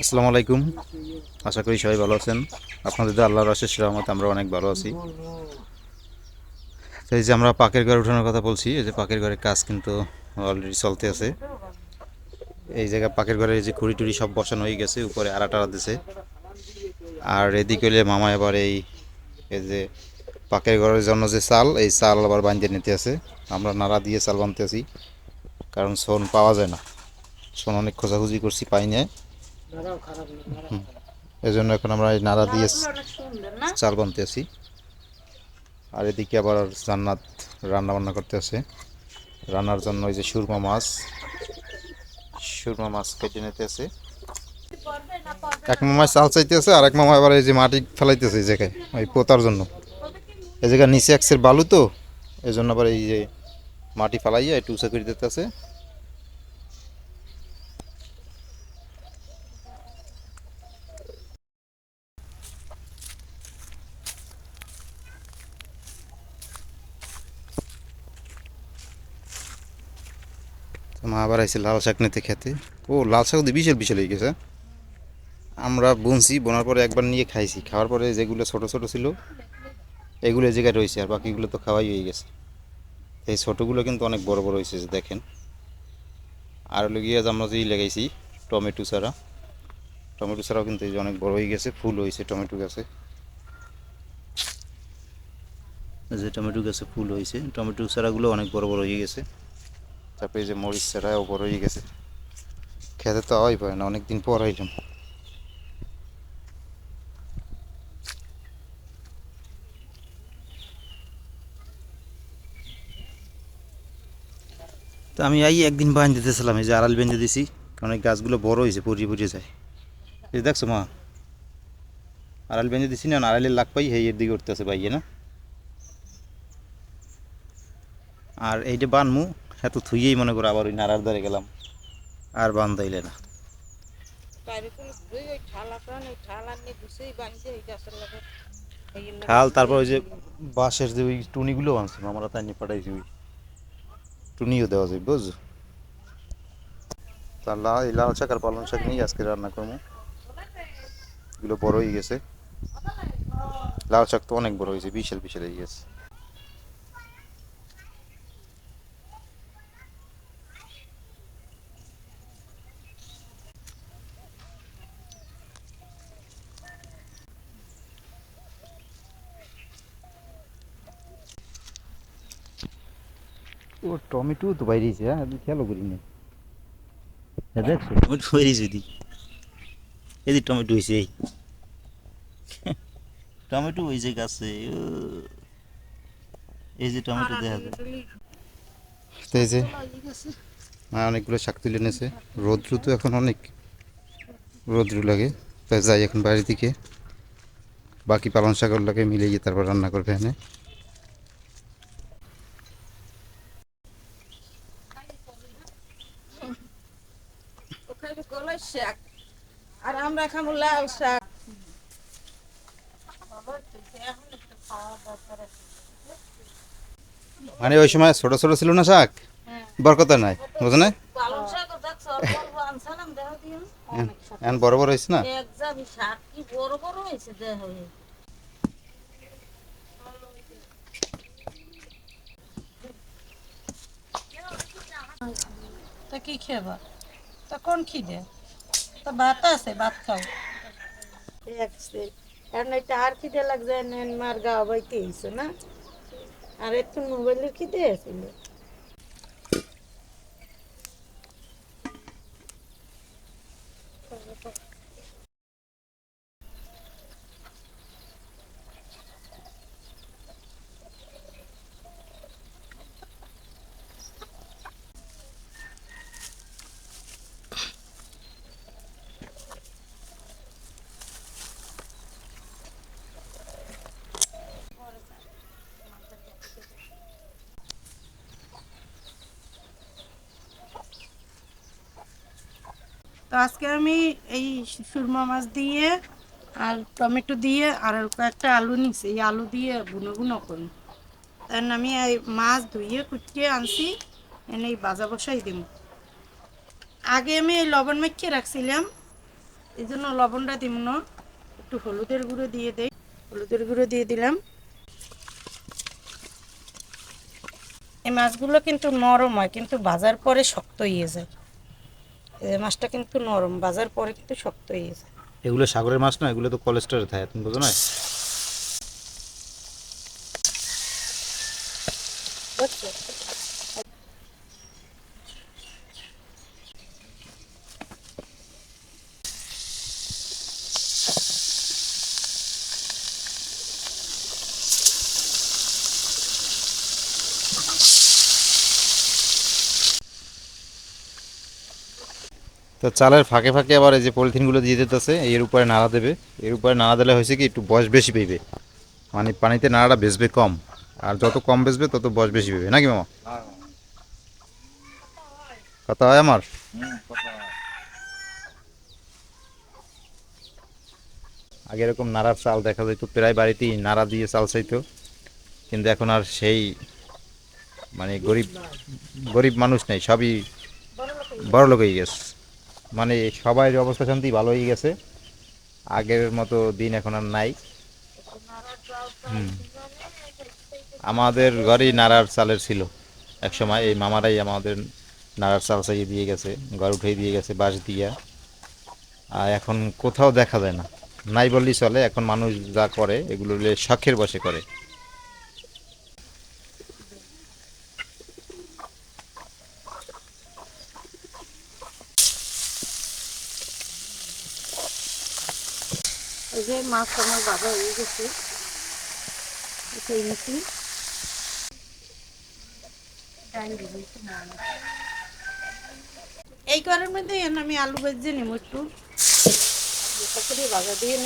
আসসালামু আলাইকুম। আশা করি সবাই ভালো আছেন। আপনাদের তো আল্লাহর আশেষ রহমত আমরা অনেক ভালো আছি। তো এই যে আমরা পাকের ঘর উঠানোর কথা বলছি, এই যে পাকের ঘরের কাজ কিন্তু অলরেডি চলতে আছে। এই জায়গায় পাকের ঘরে এই যে খুঁড়ি টুড়ি সব বসানো হয়ে গেছে, উপরে আড়া টাড়া দিছে। আর এদিকে হলে মামা এবার এই যে পাকের ঘরের জন্য যে চাল এই চাল আবার বাঁধতে নিতে আছে। আমরা নাড়া দিয়ে চাল বানতে আছি কারণ সোন পাওয়া যায় না। সোন অনেক খোঁজাখুঁজি করছি পাই না এই জন্য এখন আমরা এই নাড়া দিয়ে চাল বানতে আছি। আর এদিকে আবার জান্নাত রান্না বান্না করতে আছে। রান্নার জন্য ওই যে সুরমা মাছ সুরমা মাছ কেটে নিতে আছে। এক মামায় চাল চাইতেছে আর এক মামা আবার এই যে মাটি ফেলাইতেছে এই জায়গায় ওই পোতার জন্য। এই জায়গায় নিচে একসের বালু তো এই জন্য আবার এই যে মাটি ফালাইয়া একটু উঁচা করে দিতে আছে মা আবার আইসে লাল শাক নিতে খেতে। ও, লাল শাক দিয়ে বিশাল বিশাল হয়ে গেছে। আমরা বুনছি, বোনার পরে একবার নিয়ে খাইছি। খাওয়ার পরে যেগুলো ছোট ছোট ছিল এগুলো এই জায়গায় রয়েছে আর বাকিগুলো তো খাওয়াই হয়ে গেছে। এই ছোটোগুলো কিন্তু অনেক বড় বড় হয়েছে দেখেন। আর হলো গিয়ে আমরা যেই লাগাইছি, টমেটো চারা টমেটো ছাড়াও কিন্তু এই যে অনেক বড় হয়ে গেছে, ফুল হয়েছে টমেটো গাছে। যে টমেটো গাছে ফুল হয়েছে, টমেটো চারাগুলো অনেক বড় বড় হয়ে গেছে। তারপরে যে মরিচ চারাও বড় হয়ে গেছে। খেতে তো হওয়াই পারে না, অনেকদিন পর আইলাম। তো আমি এই একদিন বাঁধ দিতেছিলাম এই যে আড়াল বেঁধে দিছি কারণ এই গাছগুলো বড় হয়েছে পরিয়ে পরিয়ে যায়। এই দেখছ মা আড়াল বেঁধে দিছি না আড়ালের লাগ পাই এই এর দিকে উঠতেছে পাইয়ে না? আর এইটা বানমু এত থুইয়েই মনে করো আবার ওই নাড়ার দ্বারে গেলাম আর বান দাইলে না। ঠাল তারপর ওই যে বাঁশের যে ওই টুনিগুলো আনছে আমরা তাই নিয়ে পাঠাইছি ওই। টুনিও দেওয়া যায়, বুঝ? তা লাল এই লাল শাক আর পালং শাক নিয়ে আজকে রান্না করব। এগুলো বড় হয়ে গেছে। লাল শাক তো অনেক বড় হয়েছে, বিশাল বিশাল হয়ে গেছে। ও টমেটো তো বাইরেছে হ্যাঁ? আমি খেয়ালও করি না হ্যাঁ দেখছ টমেটো বাইরেছে দি এদি টমেটো হয়েছে এই। টমেটো ওই যে গাছে ও। এই যে টমেটো দেখা যায়। এই যে মা অনেকগুলো শাক তুলে এনেছে। রৌদ্র তো এখন অনেক রৌদ্র লাগে। তাই যাই এখন বাড়ির দিকে। বাকি পালং শাকের লাগে মিলে গিয়ে তারপর রান্না করবে এনে ওখানে কলাই শাক। আর আমরা খাব লাল শাক। মানে ওই সময় ছোট ছোট ছিল না শাক? বরকতা নাই বুঝো না বড় এখন বড় বড় হয়েছে না? এক যাবি শাক কি বড় বড় তা কি খেবা? তা কোন খিদে? তা ভাত আছে, ভাত খাও। কারণ এটা আর খিদে লাগছে মার গা বাইতে হয়েছে না। আর একটু মোবাইলের খিদে আছিল। তো আজকে আমি এই সুরমা মাছ দিয়ে আর টমেটো দিয়ে আর কয়েকটা আলু নিছি। এই আলু দিয়ে বুনো বুনো করি। তার আমি এই মাছ ধুইয়ে কুটিয়ে আনছি, এনেই বাজা বসাই দিব। আগে আমি এই লবণ মেখে রাখছিলাম, এই জন্য লবণটা দিব না। একটু হলুদের গুঁড়ো দিয়ে দেই। হলুদের গুঁড়ো দিয়ে দিলাম। এই মাছগুলো কিন্তু নরম হয়, কিন্তু বাজার পরে শক্ত হয়ে যায়। এই মাছটা কিন্তু নরম বাজার পরে কিন্তু শক্ত হয়ে যায়। এগুলো সাগরের মাছ না? এগুলো তো কোলেস্টারে থাকে তুমি বুঝো না বুঝছ? তো চালের ফাঁকে ফাঁকে আবার এই যে পলিথিনগুলো দিয়ে দিতেছে, এর উপরে নাড়া দেবে। এর উপরে নাড়া দিলে হয়েছে কি, একটু বয়স বেশি পেবে মানে পানিতে নাড়াটা বেসবে কম। আর যত কম বেসবে, তত বয়স বেশি পেবে নাকি মামা? কথা হয় আমার? আগে এরকম নাড়ার চাল দেখা যেত, প্রায় বাড়িতেই নাড়া দিয়ে চাল চাইতো। কিন্তু এখন আর সেই মানে গরিব গরিব মানুষ নেই, সবই বড় লোক হয়ে গেছে। মানে সবাই অবস্থা শান্তি ভালো হয়ে গেছে। আগের মতো দিন এখন আর নাই। আমাদের ঘরেই নাড়ার চালের ছিল। এক সময় এই মামারাই আমাদের নাড়ার চাল চাইয়ে দিয়ে গেছে, ঘর উঠে দিয়ে গেছে বাঁশ দিয়া। আর এখন কোথাও দেখা যায় না। নাই বললেই চলে, এখন মানুষ যা করে, এগুলো শখের বসে করে এই যে হয়ে গেছে। এই করার মধ্যে আমি আলু ভেজে নেব একটু। করে ভাজা দিয়ে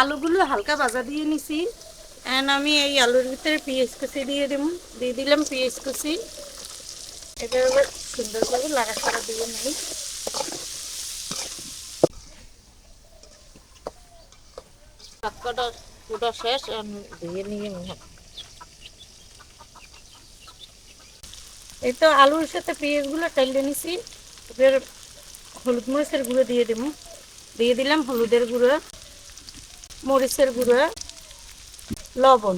আলুগুলো হালকা ভাজা দিয়ে নিছি। আমি এই আলুর ভিতরে পেঁয়াজ কুচি দিয়ে দেবো। দিয়ে দিলাম পেঁয়াজ কুচি। এবার সুন্দর করে লাড়াচাড়া দিয়ে নেই। শেষ দিয়ে নিয়ে এই তো আলুর সাথে পেঁয়াজগুলো টাইলে নিছি এবার হলুদ মরিচের গুঁড়ো দিয়ে দেবো। দিয়ে দিলাম হলুদের গুঁড়ো মরিচের গুঁড়ো লবণ।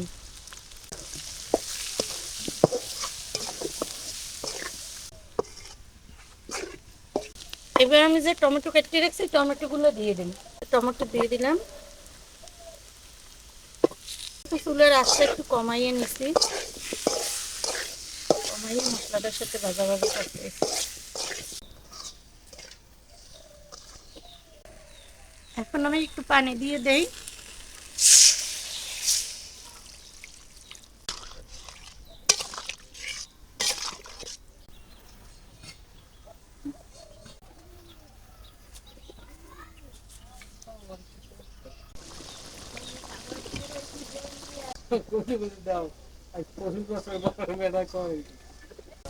এবার আমি যে টমেটো কেটে রাখছি, টমেটোগুলো দিয়ে দিন। টমেটো দিয়ে দিলাম। চুলের আশা একটু কমাইয়ে নিছি। কমাইয়ে মশলাটার সাথে ভাজা ভাজা করতে এখন আমি একটু পানি দিয়ে দেই।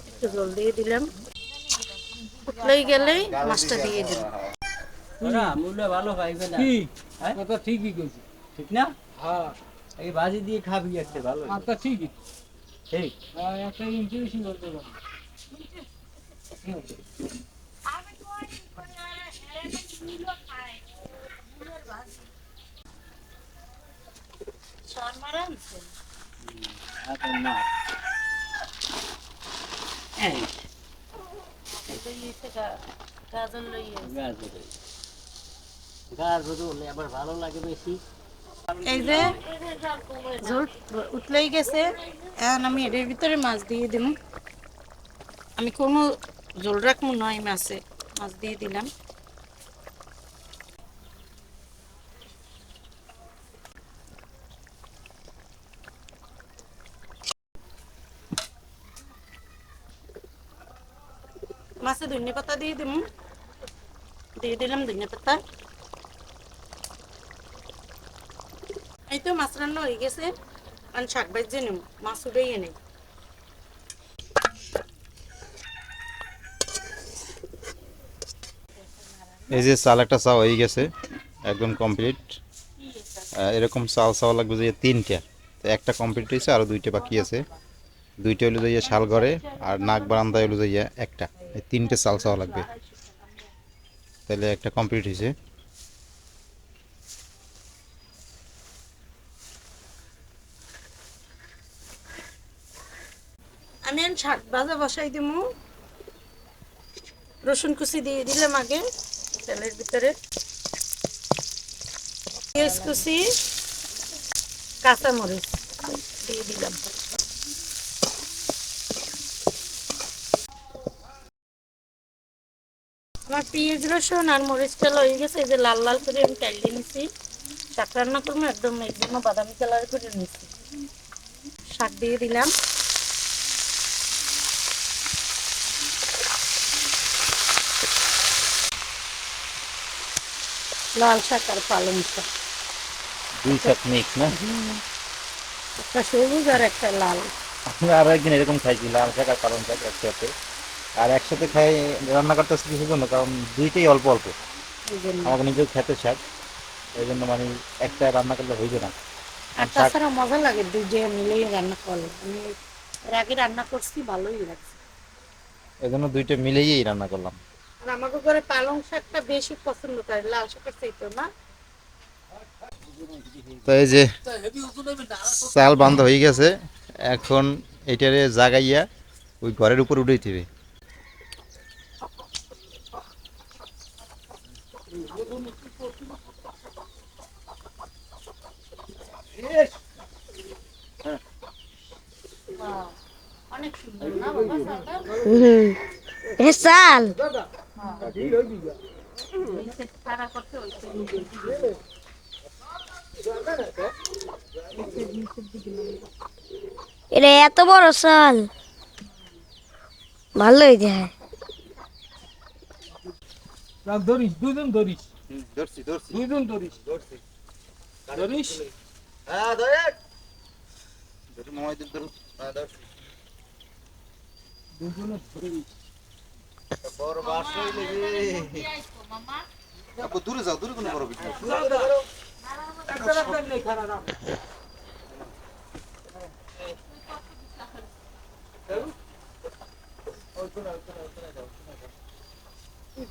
একটু জল দিয়ে দিলাম। ফুটলেই গেলেই মাছটা দিয়ে দিলাম। ভালো পাইবে না। কি? হ্যাঁ? কথা ঠিকই কইছি। ঠিক না? হ্যাঁ। এই ভাজি দিয়ে খাবি একটা ভালো কথা ঠিকই। ঠিক হ্যাঁ, একটা ইন্টারেস্টিং বলতে পারো এখন গাছ ধরে হলে আবার ভালো লাগে বেশি এই যে ঝোল উতলেই গেছে, এখন আমি এর ভিতরে মাছ দিয়ে দিলাম আমি কোনো ঝোল রাখব নয় মাছে মাছ দিয়ে দিলাম মাছে ধনে পাতা দিয়ে দিলাম দিয়ে দিলাম ধনে পাতা এই তো মাছ রান্না হয়ে গেছে। আমি শাক ভাজি নেব মাছ উঠেই এনে এই যে চাল একটা চা হয়ে গেছে একদম কমপ্লিট এরকম চাল চাওয়া লাগবে যে তিনটা। তো একটা কমপ্লিট হয়েছে আরও দুইটা বাকি আছে। দুইটা হলো যাইয়া শালঘরে আর নাক বারান্দায় হলো যাইয়া একটা। এই তিনটে চাল চাওয়া লাগবে। তাহলে একটা কমপ্লিট হয়েছে আমি শাক ভাজা বসাই দিব রসুন কুচি দিয়ে দিলাম আগে, তেলের ভিতরে। পেঁয়াজ কুচি, কাঁচামরিচ দিয়ে দিলাম। পেঁয়াজ রসুন আর মরিচটা হয়ে গেছে। এই যে লাল লাল করে আমি চালিয়ে নিছি। শাক রান্না করব একদম এই জন্য বাদামি কালার করে নিছি। শাক দিয়ে দিলাম। লাল শাক আর পালং শাক। দুই শাক মিক্স না? একটা সবুজ আর একটা লাল। আমরা আরও একদিন এরকম খাইছি লাল শাক আর পালং শাক একসাথে। আর একসাথে খাই রান্না করতেছি কিছু জন্য কারণ দুইটাই অল্প অল্প। আমাকে নিজেও খেতে শাক এই জন্য মানে একটা রান্না করলে হইবে না। আর তাছাড়া মজা লাগে দুজে মিলেই রান্না করলে। আমি এর আগে রান্না করছি ভালোই লাগছে। এই জন্য দুইটা মিলেই রান্না করলাম। আর আমাকে ঘরে পালং শাকটা বেশি পছন্দ করে লাল শাকের চাইতো না। তো এই যে চাল বান্ধ হয়ে গেছে এখন এটারে জাগাইয়া ওই ঘরের উপর উঠেই দিবে এটা হইছে। এটা এত বড় চাল। ভালোই যায় রাখ ধরিস দুজন ধরিস। ধরছি ধরছি। দুজন ধরিস। ধরছি। ধরিস? হ্যাঁ ধরে। ধরে মামাইদের ধরুন। হ্যাঁ ধরছি দুজনে ধরিস বড় বাস হইলে আপু দূরে যাও, দূরে কোনো বড় কিছু একটা রাখতে নেই খারাপ রাখ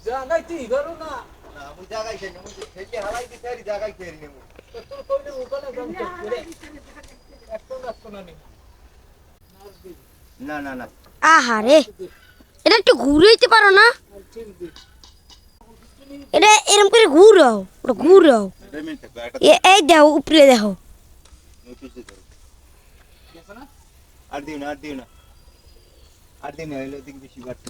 জায়গায় তুই ধরো না আমি জায়গায় খেয়ে নেব থেকে হারাই দিতে পারি জায়গায় খেয়ে নেব তোর কইলে ওখানে গাম করে একটা রাখতো না না না না। আহারে এটা একটু ঘুরাইতে পারো না? এটা এরম করে ঘুরাও ওটা ঘুরাও। এই দেখো উপরে দেখো। আর দিও না আর দিও না। আর দিও না এলো দিকে বেশি বাড়তি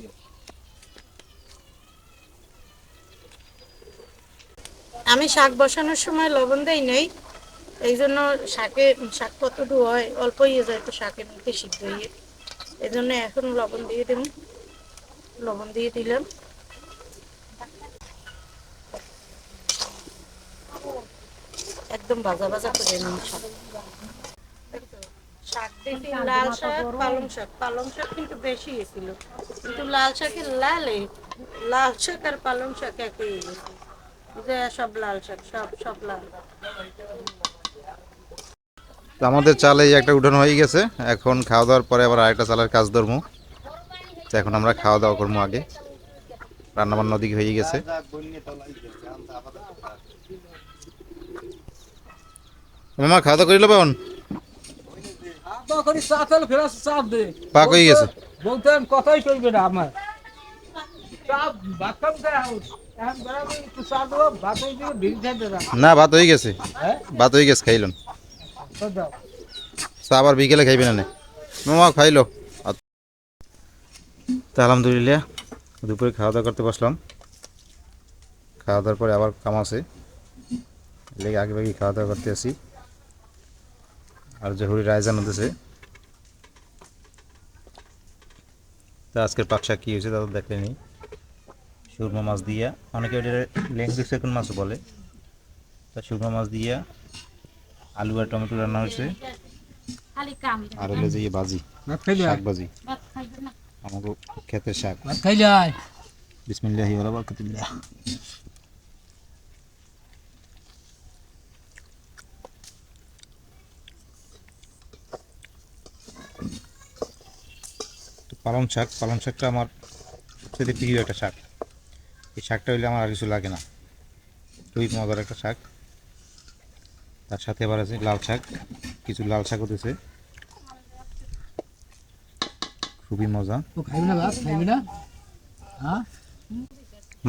আমি শাক বসানোর সময় লবণ দেই নেই এই জন্য শাকে শাক কতটুকু হয় অল্প ইয়ে যায় তো শাকের মধ্যে সিদ্ধ হয়ে। এই জন্য এখন লবণ দিয়ে দেব লবণ দিয়ে দিলাম। একদম ভাজা ভাজা করে নিন লাল শাক, পালং শাক। পালং শাক কিন্তু বেশি ছিল কিন্তু লাল শাকের লালে, লাল শাক আর পালং শাক একই সব লাল শাক, সব সব লাল। তো আমাদের চালে এই একটা উঠানো হয়ে গেছে। এখন খাওয়া দাওয়ার পরে আবার আরেকটা চালের কাজ ধরবো। তো এখন আমরা খাওয়া দাওয়া করব আগে। রান্না বান্না ওদিকে হয়ে গেছে। মামা খাওয়া দাওয়া করিল পাবন? পাক হয়ে গেছে? কথাই না আমার। ভাত এখন? হয়ে না ভাত হয়ে গেছে। হ্যাঁ? ভাত হয়ে গেছে খাইলন। চা আবার বিকেলে খাইবে না মামা খাইলো। তো আলহামদুলিল্লাহ, দুপুরে খাওয়া দাওয়া করতে বসলাম। খাওয়া দাওয়ার পরে আবার কাম আছে। লেগে আগে ভাগে খাওয়া দাওয়া করতে আসি। আর জহুরি রায়জান হতেছে তো আজকের পাকশাক কী হয়েছে তা তো দেখলেনি সুরমা মাছ দিয়া অনেকে ওটা ল্যাঙ্গুয়েজ সেকুন মাছ বলে। তা সুরমা মাছ দিয়া আলু আর টমেটো রান্না হয়েছে। আর হলো যে ভাজি শাক ভাজি আমাকে ক্ষেতের শাক। বিসমিল্লাহ বরকতুল্লাহ। পালং শাক পালং শাকটা আমার সবচেয়ে প্রিয় একটা শাক। এই শাকটা হইলে আমার আর কিছু লাগে না। খুবই মজার একটা শাক। তার সাথে আবার আছে লাল শাক কিছু লাল শাক দিয়েছে খুবই মজা। তো খাইবি না ভাত খাইবি না? হ্যাঁ?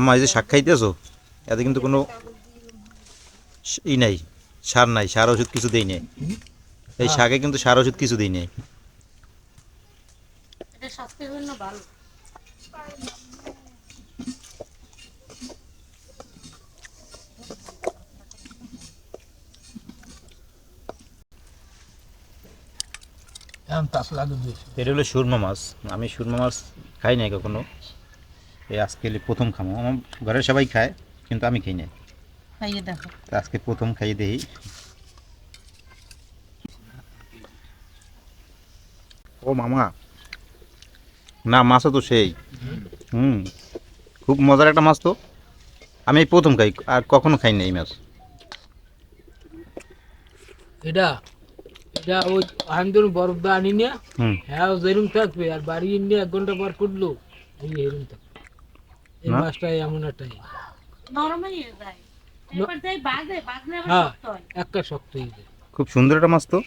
মা এই যে শাক খাইতেছো এতে কিন্তু কোনো ই নাই সার নাই সার ওষুধ কিছু দেই নাই। এই শাকে কিন্তু সার ওষুধ কিছু দেই নাই। এটা স্বাস্থ্যের জন্য ভালো। এখন তাস লাগে বেশি এটা হলো সুরমা মাছ। আমি সুরমা মাছ খাই নাই কখনো। এই আজকে প্রথম খামো। আমার ঘরের সবাই খায় কিন্তু আমি খাই নাই। খাইয়ে দেখো। আজকে প্রথম খাইয়ে দেই ও মামা না মাছও তো সেই। হুম খুব মজার একটা মাছ তো। আমি এই প্রথম খাই আর কখনো খাই নাই এই মাছ। এটা এটা ওই আন্দোলন বরফ আনি নিয়ে হুম। হ্যাঁ যেরকম থাকবে আর বাড়ি নিয়ে এক ঘণ্টা পর ফুটলো এই এরকম থাকবে। এই না? মাছটা এমন একটা ইয়ে। হয়ে হ্যাঁ একটা শক্ত হয়ে যায়। খুব সুন্দর একটা মাছ তো।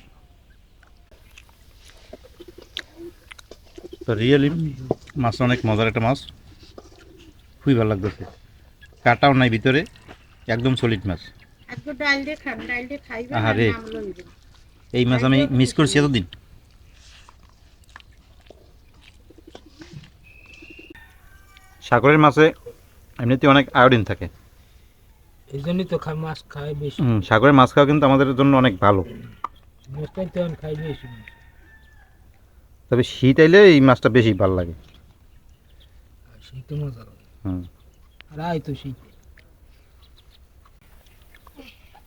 রিয়েলি মাছটা অনেক মজার একটা মাছ। খুবই ভালো লাগতেছে। কাটাও নাই ভিতরে একদম সলিড মাছ। একটু ডাল দিয়ে খান ডাল দিয়ে খাইবেন আর আহারে। নাম লইবেন। এই মাছ আমি মিস করছি এতদিন। সাগরের মাছে এমনিতে অনেক আয়োডিন থাকে। এই জন্যই তো খায় মাছ খায় বেশি। হুম, সাগরের মাছ খাওয়া কিন্তু আমাদের জন্য অনেক ভালো। খাই বেশি। তবে শীত আইলে এই মাছটা বেশি ভালো লাগে। আর সেই তো মজা হুম। আর আয় তো সেই তা